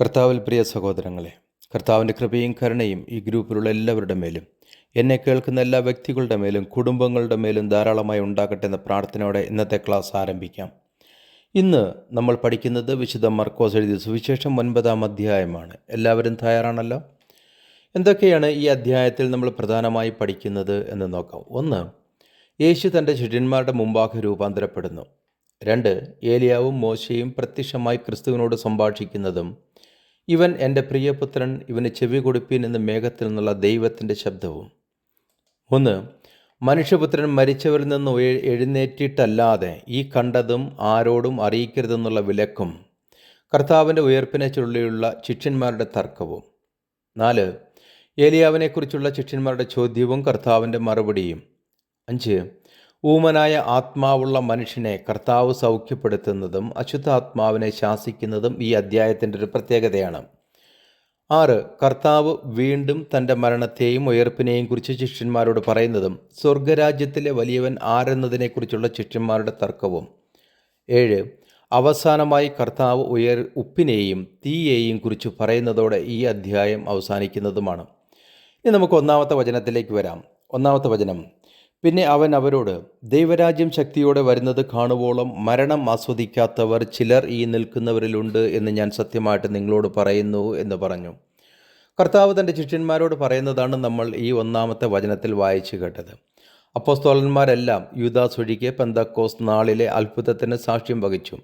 കർത്താവിൽ പ്രിയ സഹോദരങ്ങളെ കർത്താവിന്റെ കൃപയും കരുണയും ഈ ഗ്രൂപ്പിലുള്ള എല്ലാവരുടെ മേലും എന്നെ കേൾക്കുന്ന എല്ലാ വ്യക്തികളുടെ മേലും കുടുംബങ്ങളുടെ മേലും ധാരാളമായി ഉണ്ടാകട്ടെ എന്ന പ്രാർത്ഥനയോടെ ഇന്നത്തെ ക്ലാസ് ആരംഭിക്കാം. ഇന്ന് നമ്മൾ പഠിക്കുന്നത് വിശുദ്ധ മർക്കോസ് എഴുതിയ സുവിശേഷം ഒൻപതാം അധ്യായമാണ്. എല്ലാവരും തയ്യാറാണല്ലോ? എന്തൊക്കെയാണ് ഈ അധ്യായത്തിൽ നമ്മൾ പ്രധാനമായി പഠിക്കുന്നത് എന്ന് നോക്കാം. ഒന്ന് യേശു തന്റെ ശിഷ്യന്മാരുടെ മുമ്പാകെ രൂപാന്തരപ്പെടുന്നു. രണ്ട് ഏലിയാവും മോശയും പ്രത്യക്ഷമായി ക്രിസ്തുവിനോട് സംഭാഷിക്കുന്നതും ഇവൻ എന്റെ പ്രിയപുത്രൻ ഇവന് ചെവി കൊടുപ്പീൻ എന്ന് മേഘത്തിൽ നിന്നുള്ള ദൈവത്തിന്റെ ശബ്ദവും. ഒന്ന് മനുഷ്യപുത്രൻ മരിച്ചവരിൽ നിന്ന് എഴുന്നേറ്റിട്ടല്ലാതെ ഈ കണ്ടതും ആരോടും അറിയിക്കരുതെന്നുള്ള വിലക്കും കർത്താവിന്റെ ഉയർപ്പിനെ ചൊല്ലിയുള്ള ശിഷ്യന്മാരുടെ തർക്കവും. നാല് ഏലിയാവിനെക്കുറിച്ചുള്ള ശിഷ്യന്മാരുടെ ചോദ്യവും കർത്താവിന്റെ മറുപടിയും. അഞ്ച് ഊമനായ ആത്മാവുള്ള മനുഷ്യനെ കർത്താവ് സൗഖ്യപ്പെടുത്തുന്നതും അശുദ്ധാത്മാവിനെ ശാസിക്കുന്നതും ഈ അധ്യായത്തിന്റെ ഒരു പ്രത്യേകതയാണ്. ആറ് കർത്താവ് വീണ്ടും തന്റെ മരണത്തെയും ഉയർപ്പിനെയും കുറിച്ച് ശിഷ്യന്മാരോട് പറയുന്നതും സ്വർഗരാജ്യത്തിലെ വലിയവൻ ആരെന്നതിനെക്കുറിച്ചുള്ള ശിഷ്യന്മാരുടെ തർക്കവും. ഏഴ് അവസാനമായി കർത്താവ് ഉയർ ഉപ്പിനെയും തീയെയും കുറിച്ച് പറയുന്നതോടെ ഈ അധ്യായം അവസാനിക്കുന്നതുമാണ്. ഇനി നമുക്ക് ഒന്നാമത്തെ വചനത്തിലേക്ക് വരാം. ഒന്നാമത്തെ വചനം പിന്നെ അവൻ അവരോട് ദൈവരാജ്യം ശക്തിയോടെ വരുന്നത് കാണുവോളം മരണം ആസ്വദിക്കാത്തവർ ചിലർ ഈ നിൽക്കുന്നവരിലുണ്ട് എന്ന് ഞാൻ സത്യമായിട്ട് നിങ്ങളോട് പറയുന്നു എന്ന് പറഞ്ഞു. കർത്താവ് തന്റെ ശിഷ്യന്മാരോട് പറയുന്നതാണ് നമ്മൾ ഈ ഒന്നാമത്തെ വചനത്തിൽ വായിച്ചു കേട്ടത്. അപ്പോസ്തോലന്മാരെല്ലാം യൂദാസ് ഒഴികെ പെന്തക്കോസ് നാളിലെ അത്ഭുതത്തിന് സാക്ഷ്യം വഹിച്ചു.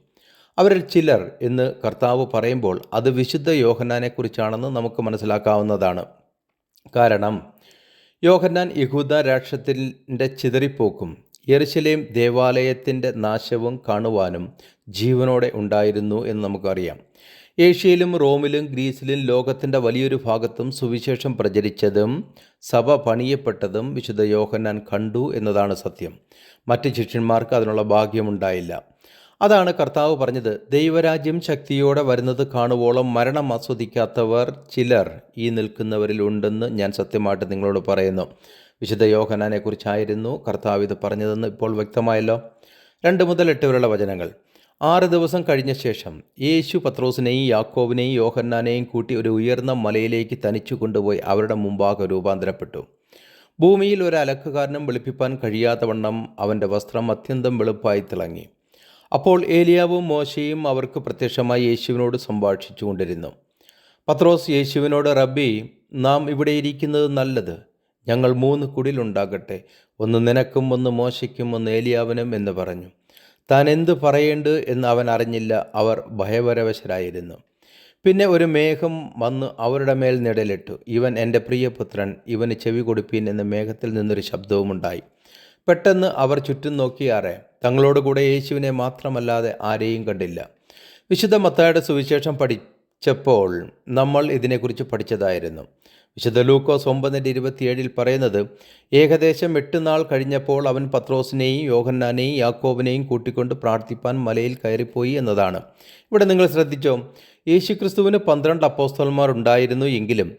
അവരിൽ ചിലർ എന്ന് കർത്താവ് പറയുമ്പോൾ അത് വിശുദ്ധ യോഹനാനെക്കുറിച്ചാണെന്ന് നമുക്ക് മനസ്സിലാക്കാവുന്നതാണ്. കാരണം യോഹന്നാൻ യഹൂദ രാഷ്ട്രത്തിന്റെ ചിതറിപ്പോക്കും. യെറുശലേം ദേവാലയത്തിന്റെ നാശവും കാണുവാനും ജീവനോടെ ഉണ്ടായിരുന്നു എന്ന് നമുക്കറിയാം. ഏഷ്യയിലും റോമിലും ഗ്രീസിലും ലോകത്തിന്റെ വലിയൊരു ഭാഗത്തും സുവിശേഷം പ്രചരിച്ചതും സഭ പണിയപ്പെട്ടതും വിശുദ്ധ യോഹന്നാൻ കണ്ടു എന്നതാണ് സത്യം. മറ്റ് ശിഷ്യന്മാർക്ക് അതിനുള്ള ഭാഗ്യമുണ്ടായില്ല. അതാണ് കർത്താവ് പറഞ്ഞത്. ദൈവരാജ്യം ശക്തിയോടെ വരുന്നത് കാണുവോളം മരണം ആസ്വദിക്കാത്തവർ ചിലർ ഈ നിൽക്കുന്നവരിൽ ഉണ്ടെന്ന് ഞാൻ സത്യമായിട്ട് നിങ്ങളോട് പറയുന്നു. വിശുദ്ധ യോഹനാനെക്കുറിച്ചായിരുന്നു കർത്താവ് ഇത് പറഞ്ഞതെന്ന് ഇപ്പോൾ വ്യക്തമായല്ലോ. രണ്ട് മുതൽ എട്ട് വരെയുള്ള വചനങ്ങൾ. ആറ് ദിവസം കഴിഞ്ഞ ശേഷം യേശു പത്രോസിനെയും യാക്കോവിനെയും യോഹന്നാനെയും കൂട്ടി ഒരു ഉയർന്ന മലയിലേക്ക് തനിച്ചു കൊണ്ടുപോയി അവരുടെ മുമ്പാകെ രൂപാന്തരപ്പെട്ടു. ഭൂമിയിൽ ഒരു അലക്കുകാരനും വെളുപ്പിപ്പാൻ കഴിയാത്തവണ്ണം അവന്റെ വസ്ത്രം അത്യന്തം വെളുപ്പായി തിളങ്ങി. അപ്പോൾ ഏലിയാവും മോശയും അവർക്ക് പ്രത്യക്ഷമായി യേശുവിനോട് സംഭാഷിച്ചു കൊണ്ടിരുന്നു പത്രോസ് യേശുവിനോട് റബ്ബി നാം ഇവിടെ ഇരിക്കുന്നത് നല്ലത്. ഞങ്ങൾ മൂന്ന് കുടിലുണ്ടാകട്ടെ ഒന്ന് നിനക്കും ഒന്ന് മോശയ്ക്കും ഒന്ന് ഏലിയാവനും എന്ന് പറഞ്ഞു. താൻ എന്ത് പറയേണ്ടു എന്ന് അവൻ അറിഞ്ഞില്ല. അവർ ഭയപരവശരായിരുന്നു. പിന്നെ ഒരു മേഘം വന്ന് അവരുടെ മേൽ നിഴലിട്ടു. ഇവൻ എന്റെ പ്രിയപുത്രൻ. ഇവന് ചെവി കൊടുപ്പീൻ എന്ന മേഘത്തിൽ നിന്നൊരു ശബ്ദവുമുണ്ടായി. പെട്ടെന്ന് അവർ ചുറ്റും നോക്കിയാറെ തങ്ങളോട് കൂടെ യേശുവിനെ മാത്രമല്ലാതെ ആരെയും കണ്ടില്ല. വിശുദ്ധ മത്തായുടെ സുവിശേഷം പഠിച്ചപ്പോൾ നമ്മൾ ഇതിനെക്കുറിച്ച് പഠിച്ചതായിരുന്നു. വിശുദ്ധ ലൂക്കോസ് ഒമ്പതിന്റെ ഇരുപത്തിയേഴിൽ പറയുന്നത് ഏകദേശം എട്ട് നാൾ കഴിഞ്ഞപ്പോൾ അവൻ പത്രോസിനെയും യോഹന്നാനെയും യാക്കോബിനെയും കൂട്ടിക്കൊണ്ട് പ്രാർത്ഥിപ്പാൻ മലയിൽ കയറിപ്പോയി എന്നതാണ്. ഇവിടെ നിങ്ങൾ ശ്രദ്ധിച്ചോ? യേശുക്രിസ്തുവിന് പന്ത്രണ്ട് അപ്പോസ്തലന്മാർ ഉണ്ടായിരുന്നു എങ്കിലും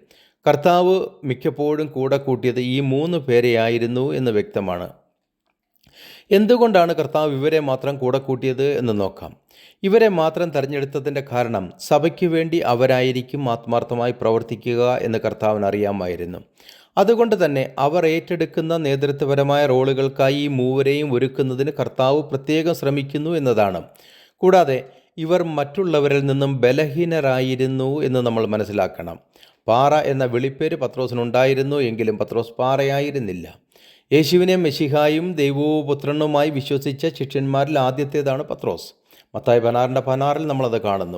കർത്താവ് മിക്കപ്പോഴും കൂടെ കൂട്ടിയത് ഈ മൂന്ന് പേരെയായിരുന്നു എന്ന് വ്യക്തമാണ്. എന്തുകൊണ്ടാണ് കർത്താവ് ഇവരെ മാത്രം കൂടെ കൂട്ടിയത് എന്ന് നോക്കാം. ഇവരെ മാത്രം തിരഞ്ഞെടുത്തതിന്റെ കാരണം സഭയ്ക്ക് വേണ്ടി അവരായിരിക്കും ആത്മാർത്ഥമായി പ്രവർത്തിക്കുക എന്ന് കർത്താവിന് അറിയാമായിരുന്നു. അതുകൊണ്ട് തന്നെ അവർ ഏറ്റെടുക്കുന്ന നേതൃത്വപരമായ റോളുകൾക്കായി ഈ മൂവരെയും ഒരുക്കുന്നതിന് കർത്താവ് പ്രത്യേകം ശ്രമിക്കുന്നു എന്നതാണ്. കൂടാതെ ഇവർ മറ്റുള്ളവരിൽ നിന്നും ബലഹീനരായിരുന്നു എന്ന് നമ്മൾ മനസ്സിലാക്കണം. പാറ എന്ന വിളിപ്പേര് പത്രോസിനുണ്ടായിരുന്നു എങ്കിലും പത്രോസ് പാറയായിരുന്നില്ല. യേശുവിനെ മെഷിഹായും ദൈവോപുത്രനുമായി വിശ്വസിച്ച ശിഷ്യന്മാരിൽ ആദ്യത്തേതാണ് പത്രോസ്. മത്തായി പനാറിന്റെ പനാറിൽ നമ്മളത് കാണുന്നു.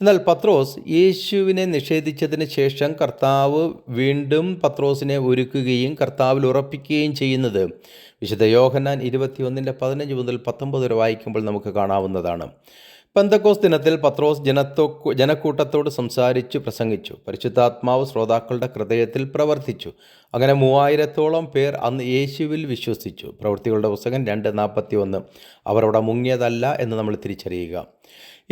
എന്നാൽ പത്രോസ് യേശുവിനെ നിഷേധിച്ചതിന് ശേഷം കർത്താവ് വീണ്ടും പത്രോസിനെ ഒരുക്കുകയും കർത്താവിൽ ഉറപ്പിക്കുകയും ചെയ്യുന്നത് വിശുദ്ധ യോഹന്നാൻ ഇരുപത്തിയൊന്നിന്റെ പതിനഞ്ച് മുതൽ പത്തൊമ്പത് വരെ വായിക്കുമ്പോൾ നമുക്ക് കാണാവുന്നതാണ്. പെന്തക്കോസ് ദിനത്തിൽ പത്രോസ് ജനത്തോ ജനക്കൂട്ടത്തോട് സംസാരിച്ചു പ്രസംഗിച്ചു. പരിശുദ്ധാത്മാവ് ശ്രോതാക്കളുടെ ഹൃദയത്തിൽ പ്രവർത്തിച്ചു. അങ്ങനെ മൂവായിരത്തോളം പേർ അന്ന് യേശുവിൽ വിശ്വസിച്ചു. പ്രവൃത്തികളുടെ പുസ്തകം രണ്ട് നാൽപ്പത്തി ഒന്ന് അവർ അവിടെ മുങ്ങിയതല്ല എന്ന് നമ്മൾ തിരിച്ചറിയുക.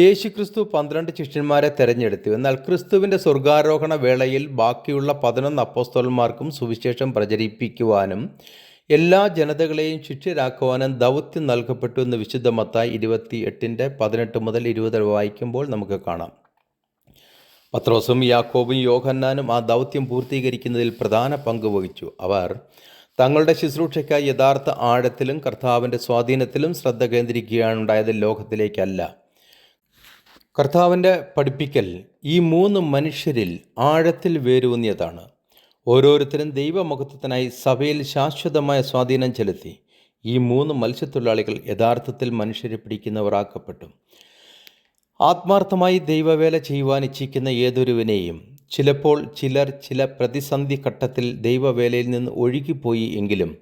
യേശു ക്രിസ്തു പന്ത്രണ്ട് ശിഷ്യന്മാരെ തെരഞ്ഞെടുത്തു. എന്നാൽ ക്രിസ്തുവിന്റെ സ്വർഗാരോഹണ വേളയിൽ ബാക്കിയുള്ള പതിനൊന്ന് അപ്പോസ്തോലന്മാർക്കും സുവിശേഷം പ്രചരിപ്പിക്കുവാനും എല്ലാ ജനതകളെയും ശിഷ്യരാക്കുവാനും ദൗത്യം നൽകപ്പെട്ടു എന്ന് വിശുദ്ധ മത്തായി ഇരുപത്തി എട്ടിന്റെ പതിനെട്ട് മുതൽ ഇരുപത് വായിക്കുമ്പോൾ നമുക്ക് കാണാം. പത്രോസും യാക്കോബും യോഹന്നാനും ആ ദൗത്യം പൂർത്തീകരിക്കുന്നതിൽ പ്രധാന പങ്ക് വഹിച്ചു. അവർ തങ്ങളുടെ ശുശ്രൂഷയ്ക്കായി യഥാർത്ഥ ആഴത്തിലും കർത്താവിന്റെ സ്വാധീനത്തിലും ശ്രദ്ധ കേന്ദ്രീകരിക്കുകയാണ് ഉണ്ടായത് ലോകത്തിലേക്കല്ല. കർത്താവിന്റെ പഠിപ്പിക്കൽ ഈ മൂന്ന് മനുഷ്യരിൽ ആഴത്തിൽ വേരൂന്നിയതാണ്. ഓരോരുത്തരും ദൈവമുഖത്വത്തിനായി സഭയിൽ ശാശ്വതമായ സ്വാധീനം ചെലുത്തി. ഈ മൂന്ന് മത്സ്യത്തൊഴിലാളികൾ യഥാർത്ഥത്തിൽ മനുഷ്യരെ പിടിക്കുന്നവരാക്കപ്പെട്ടു. ആത്മാർത്ഥമായി ദൈവവേല ചെയ്യുവാൻ ഇച്ഛിക്കുന്ന ഏതൊരുവിനെയും ചിലപ്പോൾ ചിലർ ചില പ്രതിസന്ധി ഘട്ടത്തിൽ ദൈവവേലയിൽ നിന്ന് ഒഴുകിപ്പോയി എങ്കിലും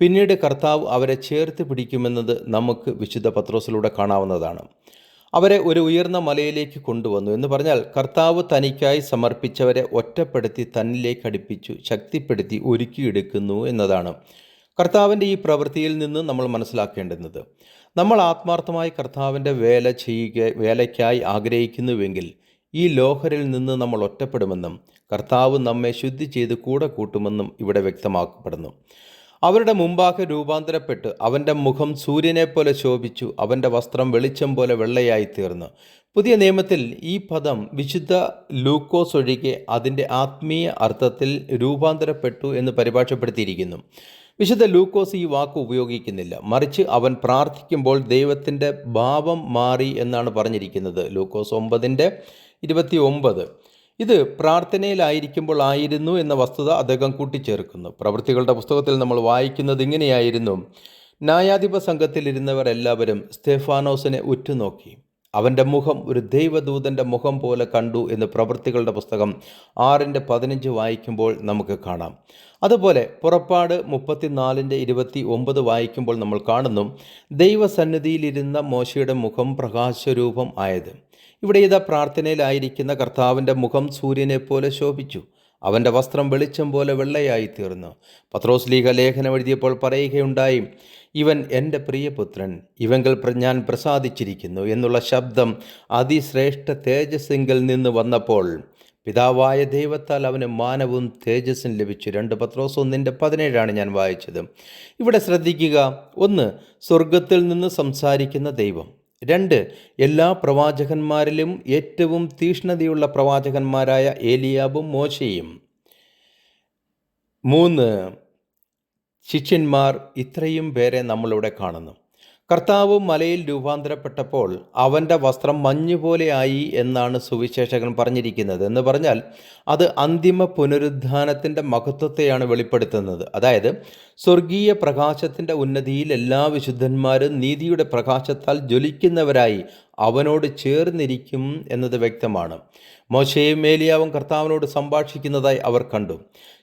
പിന്നീട് കർത്താവ് അവരെ ചേർത്ത് പിടിക്കുമെന്നത് നമുക്ക് വിശുദ്ധ പത്രോസിലൂടെ കാണാവുന്നതാണ്. അവരെ ഒരു ഉയർന്ന മലയിലേക്ക് കൊണ്ടുവന്നു എന്ന് പറഞ്ഞാൽ കർത്താവ് തനിക്കായി സമർപ്പിച്ചവരെ ഒറ്റപ്പെടുത്തി തന്നിലേക്ക് അടുപ്പിച്ചു ശക്തിപ്പെടുത്തി ഒരുക്കിയെടുക്കുന്നു എന്നതാണ്. കർത്താവിന്റെ ഈ പ്രവൃത്തിയിൽ നിന്ന് നമ്മൾ മനസ്സിലാക്കേണ്ടുന്നത്. നമ്മൾ ആത്മാർത്ഥമായി കർത്താവിന്റെ വേല ചെയ്യുക വേലയ്ക്കായി ആഗ്രഹിക്കുന്നുവെങ്കിൽ ഈ ലോഹരിൽ നിന്ന് നമ്മൾ ഒറ്റപ്പെടുമെന്നും കർത്താവ് നമ്മെ ശുദ്ധി ചെയ്ത് കൂടെ കൂട്ടുമെന്നും ഇവിടെ വ്യക്തമാക്കപ്പെടുന്നു. അവരുടെ മുമ്പാകെ രൂപാന്തരപ്പെട്ട് അവന്റെ മുഖം സൂര്യനെ പോലെ ശോഭിച്ചു അവന്റെ വസ്ത്രം വെളിച്ചം പോലെ വെള്ളയായി തീർന്നു. പുതിയ നിയമത്തിൽ ഈ പദം വിശുദ്ധ ലൂക്കോസ് ഒഴികെ അതിന്റെ ആത്മീയ അർത്ഥത്തിൽ രൂപാന്തരപ്പെട്ടു എന്ന് പരിഭാഷപ്പെടുത്തിയിരിക്കുന്നു. വിശുദ്ധ ലൂക്കോസ് ഈ വാക്ക് ഉപയോഗിക്കുന്നില്ല. മറിച്ച് അവൻ പ്രാർത്ഥിക്കുമ്പോൾ ദൈവത്തിന്റെ ഭാവം മാറി എന്നാണ് പറഞ്ഞിരിക്കുന്നത്. ലൂക്കോസ് ഒമ്പതിന്റെ ഇരുപത്തി ഒമ്പത് ഇത് പ്രാർത്ഥനയിലായിരിക്കുമ്പോൾ ആയിരുന്നു എന്ന വസ്തുത അദ്ദേഹം കൂട്ടിച്ചേർക്കുന്നു. പ്രവൃത്തികളുടെ പുസ്തകത്തിൽ നമ്മൾ വായിക്കുന്നത് ഇങ്ങനെയായിരുന്നു. ന്യായാധിപ സംഘത്തിലിരുന്നവർ എല്ലാവരും സ്തെഫാനോസിനെ ഉറ്റുനോക്കി. അവന്റെ മുഖം ഒരു ദൈവദൂതന്റെ മുഖം പോലെ കണ്ടു എന്ന് പ്രവൃത്തികളുടെ പുസ്തകം ആറിന്റെ പതിനഞ്ച് വായിക്കുമ്പോൾ നമുക്ക് കാണാം. അതുപോലെ പുറപ്പാട് മുപ്പത്തിനാലിന്റെ ഇരുപത്തി ഒമ്പത് വായിക്കുമ്പോൾ നമ്മൾ കാണുന്നു ദൈവസന്നിധിയിലിരുന്ന മോശയുടെ മുഖം പ്രകാശരൂപം ആയത്. ഇവിടെ ഇതാ പ്രാർത്ഥനയിലായിരിക്കുന്ന കർത്താവിന്റെ മുഖം സൂര്യനെ പോലെ ശോഭിച്ചു. അവന്റെ വസ്ത്രം വെളിച്ചം പോലെ വെള്ളയായി തീർന്നു. പത്രോസ് ലീഗ ലേഖനം എഴുതിയപ്പോൾ പറയുകയുണ്ടായി ഇവൻ എന്റെ പ്രിയപുത്രൻ ഇവങ്കിൽ ഞാൻ പ്രസാദിച്ചിരിക്കുന്നു എന്നുള്ള ശബ്ദം അതിശ്രേഷ്ഠ തേജസ്സിങ്കിൽ നിന്ന് വന്നപ്പോൾ പിതാവായ ദൈവത്താൽ അവന് മാനവും തേജസ്സും ലഭിച്ചു. രണ്ട് പത്രോസ് ഒന്നിന്റെ പതിനേഴാണ് ഞാൻ വായിച്ചത്. ഇവിടെ ശ്രദ്ധിക്കുക ഒന്ന് സ്വർഗത്തിൽ നിന്ന് സംസാരിക്കുന്ന ദൈവം. രണ്ട് എല്ലാ പ്രവാചകന്മാരിലും ഏറ്റവും തീഷ്ണതയുള്ള പ്രവാചകന്മാരായ ഏലിയാബും മോശയും. മൂന്ന് ശിഷ്യന്മാർ ഇത്രയും പേരെ നമ്മളിവിടെ കാണുന്നു. കർത്താവ് മലയിൽ രൂപാന്തരപ്പെട്ടപ്പോൾ അവന്റെ വസ്ത്രം മഞ്ഞുപോലെയായി എന്നാണ് സുവിശേഷകൻ പറഞ്ഞിരിക്കുന്നത്. എന്ന് പറഞ്ഞാൽ അത് അന്തിമ പുനരുദ്ധാനത്തിന്റെ മഹത്വത്തെയാണ് വെളിപ്പെടുത്തുന്നത്. അതായത് സ്വർഗീയ പ്രകാശത്തിന്റെ ഉന്നതിയിൽ എല്ലാ വിശുദ്ധന്മാരും നീതിയുടെ പ്രകാശത്താൽ ജ്വലിക്കുന്നവരായി അവനോട് ചേർന്നിരിക്കും എന്നത് വ്യക്തമാണ്. മോശയും മേലിയാവും കർത്താവിനോട് സംഭാഷിക്കുന്നതായി അവർ കണ്ടു.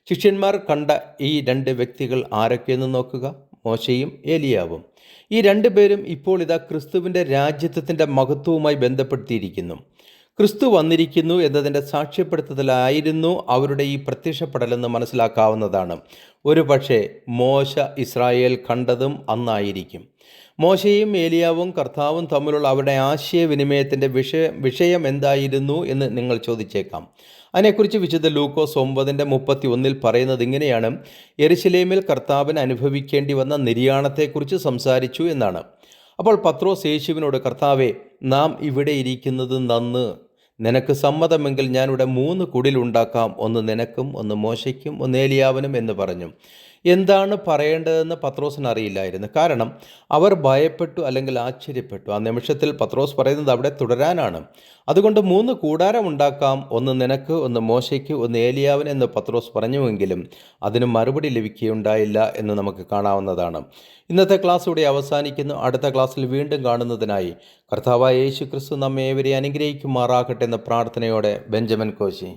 ശിഷ്യന്മാർ കണ്ട ഈ രണ്ട് വ്യക്തികൾ ആരൊക്കെയെന്ന് നോക്കുക? മോശയും ഏലിയാവും. ഈ രണ്ടുപേരും ഇപ്പോൾ ഇതാ ക്രിസ്തുവിന്റെ രാജ്യത്വത്തിന്റെ മഹത്വവുമായി ബന്ധപ്പെടുത്തിയിരിക്കുന്നു. ക്രിസ്തു വന്നിരിക്കുന്നു എന്നതിന്റെ സാക്ഷ്യപ്പെടുത്തലായിരുന്നു അവരുടെ ഈ പ്രത്യക്ഷപ്പെടലെന്ന് മനസ്സിലാക്കാവുന്നതാണ്. ഒരു പക്ഷേ മോശ ഇസ്രായേൽ കണ്ടതും അന്നായിരിക്കും. മോശയും ഏലിയാവും കർത്താവും തമ്മിലുള്ള അവരുടെ ആശയവിനിമയത്തിന്റെ വിഷയ വിഷയം എന്തായിരുന്നു എന്ന് നിങ്ങൾ ചോദിച്ചേക്കാം. അതിനെക്കുറിച്ച് വിശുദ്ധ ലൂക്കോസ് ഒമ്പതിന്റെ മുപ്പത്തി ഒന്നിൽ പറയുന്നത് ഇങ്ങനെയാണ്. എരുശലേമിൽ കർത്താവിന് അനുഭവിക്കേണ്ടി വന്ന നിര്യാണത്തെക്കുറിച്ച് സംസാരിച്ചു എന്നാണ്. അപ്പോൾ പത്രോസ് യേശുവിനോട് കർത്താവെ നാം ഇവിടെ ഇരിക്കുന്നത് നന്ന്. നിനക്ക് സമ്മതമെങ്കിൽ ഞാനിവിടെ മൂന്ന് കുടിലുണ്ടാക്കാം ഒന്ന് നിനക്കും ഒന്ന് മോശയ്ക്കും ഒന്ന് ഏലിയാവനും എന്ന് പറഞ്ഞു. എന്താണ് പറയേണ്ടതെന്ന് പത്രോസിന് അറിയില്ലായിരുന്നു. കാരണം അവർ ഭയപ്പെട്ടു അല്ലെങ്കിൽ ആശ്ചര്യപ്പെട്ടു. ആ നിമിഷത്തിൽ പത്രോസ് പറയുന്നത് അവിടെ തുടരാനാണ്. അതുകൊണ്ട് മൂന്ന് കൂടാരം ഉണ്ടാക്കാം. ഒന്ന് നിനക്ക് ഒന്ന് മോശയ്ക്ക് ഒന്ന് ഏലിയാവൻ എന്ന് പത്രോസ് പറഞ്ഞുവെങ്കിലും അതിന് മറുപടി ലഭിക്കുകയുണ്ടായില്ല എന്ന് നമുക്ക് കാണാവുന്നതാണ്. ഇന്നത്തെ ക്ലാസ് ഇവിടെ അവസാനിക്കുന്നു. അടുത്ത ക്ലാസ്സിൽ വീണ്ടും കാണുന്നതിനായി കർത്താവായ യേശു ക്രിസ്തു നമ്മെ ഏവരെ അനുഗ്രഹിക്കുമാറാകട്ടെ എന്ന പ്രാർത്ഥനയോടെ ബെഞ്ചമിൻ കോശി.